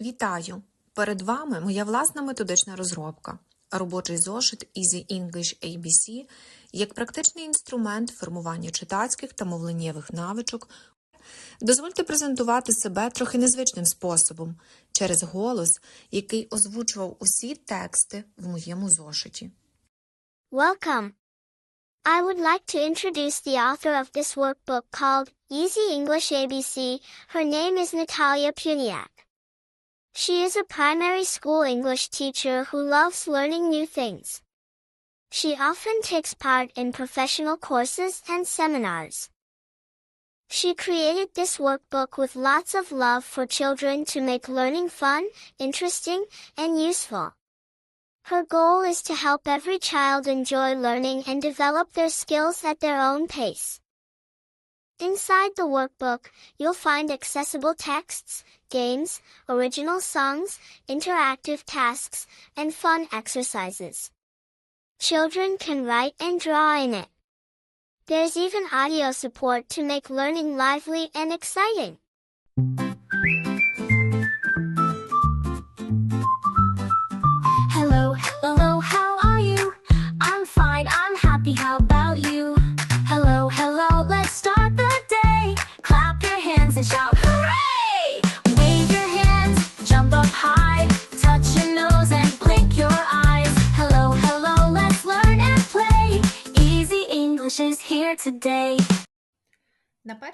Вітаю! Перед вами моя власна методична розробка. Робочий зошит Easy English ABC як практичний інструмент формування читацьких та мовленнєвих навичок. Дозвольте презентувати себе трохи незвичним способом через голос, який озвучував усі тексти в моєму зошиті. Welcome. I would like to introduce the author of this workbook called Easy English ABC. Her name is Natalia Puniak. She is a primary school English teacher who loves learning new things. She often takes part in professional courses and seminars. She created this workbook with lots of love for children to make learning fun, interesting, and useful. Her goal is to help every child enjoy learning and develop their skills at their own pace. Inside the workbook, you'll find accessible texts, games, original songs, interactive tasks, and fun exercises. Children can write and draw in it. There's even audio support to make learning lively and exciting.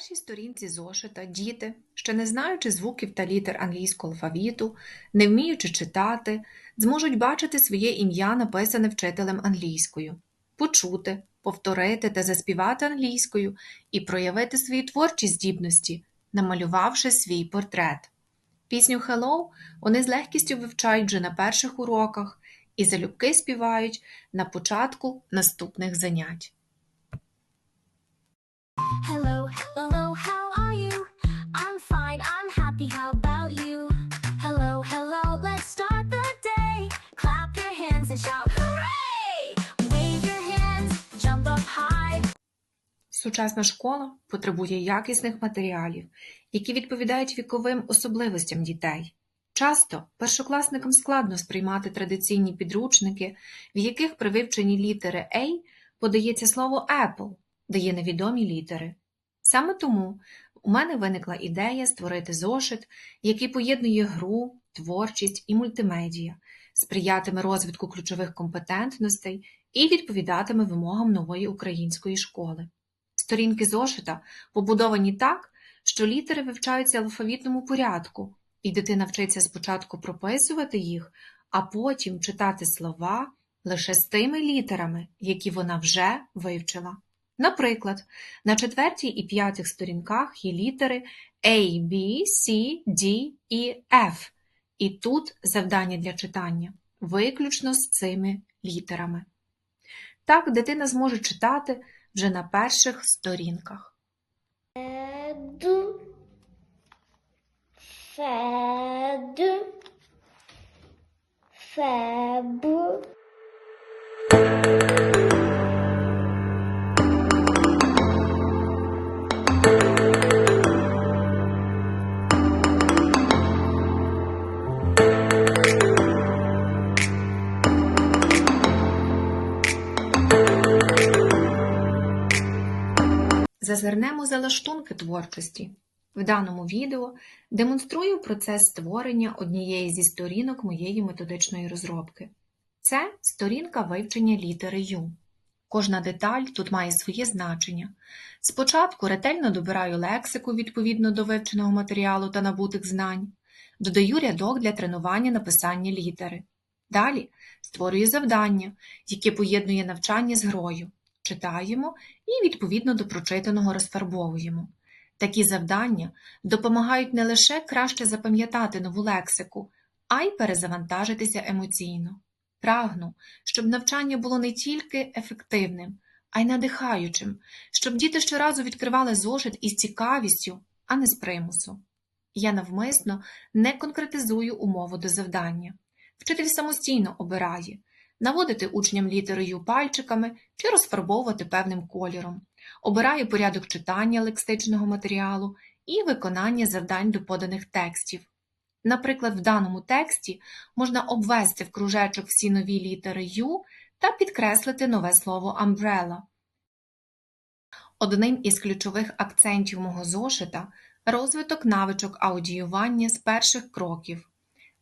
Першій сторінці зошита діти, ще не знаючи звуків та літер англійського алфавіту, не вміючи читати, зможуть бачити своє ім'я, написане вчителем англійською, почути, повторити та заспівати англійською і проявити свої творчі здібності, намалювавши свій портрет. Пісню Hello вони з легкістю вивчають вже на перших уроках і залюбки співають на початку наступних занять. Hello, hello, how are you? I'm fine, I'm happy, how about you? Hello, hello, let's start the day. Clap your hands and shout, hooray! Wave your hands, jump up high. Сучасна школа потребує якісних матеріалів, які відповідають віковим особливостям дітей. Часто першокласникам складно сприймати традиційні підручники, в яких при вивченні літери A подається слово Apple, дає невідомі літери. Саме тому у мене виникла ідея створити зошит, який поєднує гру, творчість і мультимедіа, сприятиме розвитку ключових компетентностей і відповідатиме вимогам нової української школи. Сторінки зошита побудовані так, що літери вивчаються в алфавітному порядку, і дитина вчиться спочатку прописувати їх, а потім читати слова лише з тими літерами, які вона вже вивчила. Наприклад, на четвертій і п'ятих сторінках є літери A, B, C, D і F, і тут завдання для читання виключно з цими літерами. Так дитина зможе читати вже на перших сторінках. Fed. Fed. Fab. Зазирнемо за лаштунки творчості. В даному відео демонструю процес створення однієї зі сторінок моєї методичної розробки. Це сторінка вивчення літери Ю. Кожна деталь тут має своє значення. Спочатку ретельно добираю лексику відповідно до вивченого матеріалу та набутих знань, додаю рядок для тренування написання літери. Далі створюю завдання, яке поєднує навчання з грою. Читаємо і відповідно до прочитаного розфарбовуємо. Такі завдання допомагають не лише краще запам'ятати нову лексику, а й перезавантажитися емоційно. Прагну, щоб навчання було не тільки ефективним, а й надихаючим, щоб діти щоразу відкривали зошит із цікавістю, а не з примусу. Я навмисно не конкретизую умову до завдання. Вчитель самостійно обирає, наводити учням літери Ю пальчиками чи розфарбовувати певним кольором, обирає порядок читання лексичного матеріалу і виконання завдань до поданих текстів. Наприклад, в даному тексті можна обвести в кружечок всі нові літери Ю та підкреслити нове слово umbrella. Одним із ключових акцентів мого зошита розвиток навичок аудіювання з перших кроків.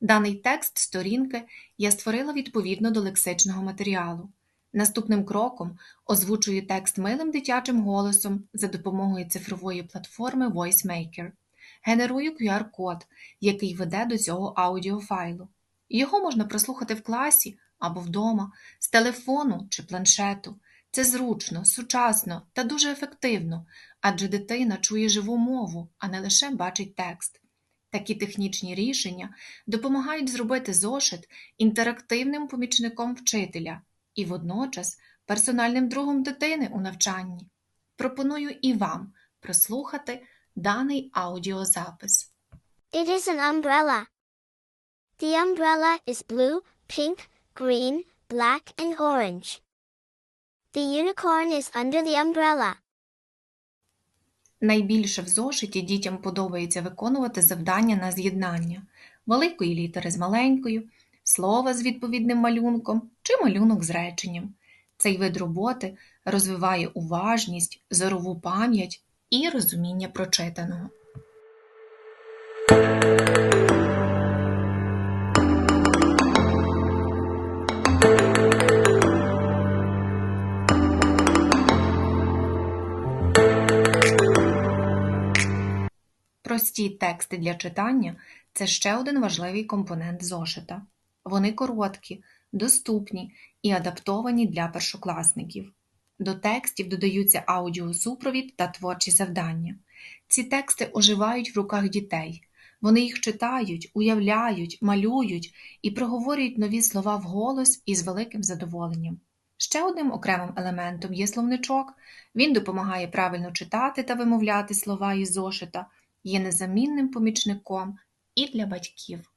Даний текст сторінки я створила відповідно до лексичного матеріалу. Наступним кроком озвучую текст милим дитячим голосом за допомогою цифрової платформи VoiceMaker. Генерую QR-код, який веде до цього аудіофайлу. Його можна прослухати в класі або вдома, з телефону чи планшету. Це зручно, сучасно та дуже ефективно, адже дитина чує живу мову, а не лише бачить текст. Такі технічні рішення допомагають зробити зошит інтерактивним помічником вчителя і водночас персональним другом дитини у навчанні. Пропоную і вам прослухати даний аудіозапис. It is an umbrella. The umbrella is blue, pink, green, black, and orange. The unicorn is under the umbrella. Найбільше в зошиті дітям подобається виконувати завдання на з'єднання великої літери з маленькою, слова з відповідним малюнком чи малюнок з реченням. Цей вид роботи розвиває уважність, зорову пам'ять і розуміння прочитаного. Прості тексти для читання це ще один важливий компонент зошита. Вони короткі, доступні і адаптовані для першокласників. До текстів додаються аудіосупровід та творчі завдання. Ці тексти оживають в руках дітей. Вони їх читають, уявляють, малюють і проговорюють нові слова вголос із великим задоволенням. Ще одним окремим елементом є словничок. Він допомагає правильно читати та вимовляти слова із зошита, є незамінним помічником і для батьків.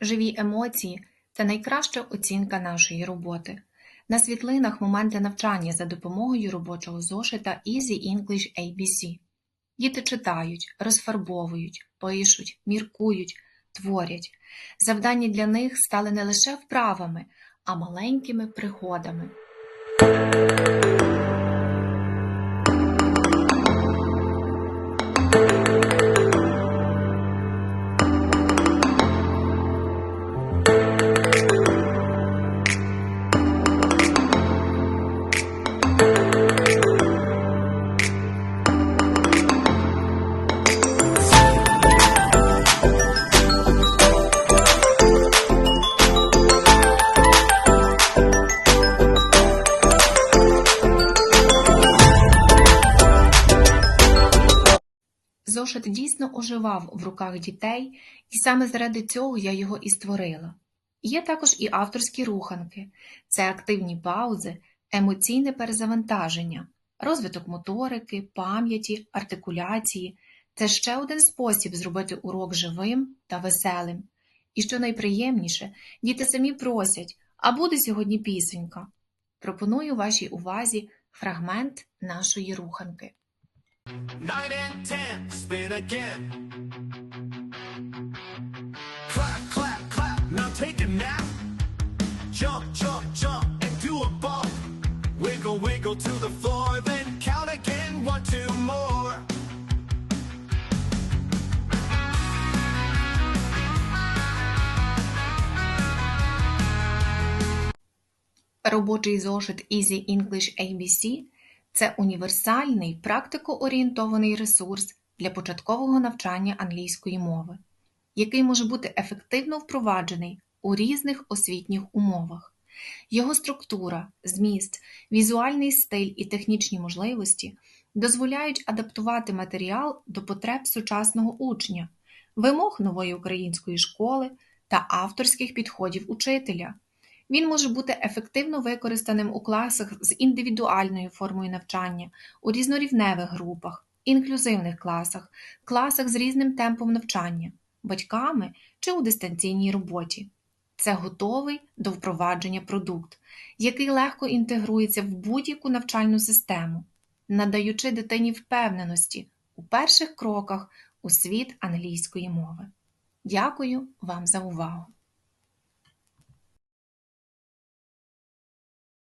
Живі емоції це найкраща оцінка нашої роботи. На світлинах моменти навчання за допомогою робочого зошита Easy English ABC. Діти читають, розфарбовують, пишуть, міркують, творять. Завдання для них стали не лише вправами, а маленькими пригодами. Зошит дійсно оживав в руках дітей, і саме заради цього я його і створила. Є також і авторські руханки, це активні паузи, емоційне перезавантаження, розвиток моторики, пам'яті, артикуляції. Це ще один спосіб зробити урок живим та веселим. І що найприємніше, діти самі просять, а буде сьогодні пісенька. Пропоную вашій увазі фрагмент нашої руханки. Nine and ten, spin again. Clap, clap, clap, now take a nap. Jump, jump, jump, and do a bump. Wiggle, wiggle to the floor, then count again, one, two more. Робочий зошит Easy English ABC – це універсальний, практикоорієнтований ресурс для початкового навчання англійської мови, який може бути ефективно впроваджений у різних освітніх умовах. Його структура, зміст, візуальний стиль і технічні можливості дозволяють адаптувати матеріал до потреб сучасного учня, вимог нової української школи та авторських підходів учителя. Він може бути ефективно використаним у класах з індивідуальною формою навчання, у різнорівневих групах, інклюзивних класах, класах з різним темпом навчання, батьками чи у дистанційній роботі. це готовий до впровадження продукт, який легко інтегрується в будь-яку навчальну систему, надаючи дитині впевненості у перших кроках у світ англійської мови. Дякую вам за увагу!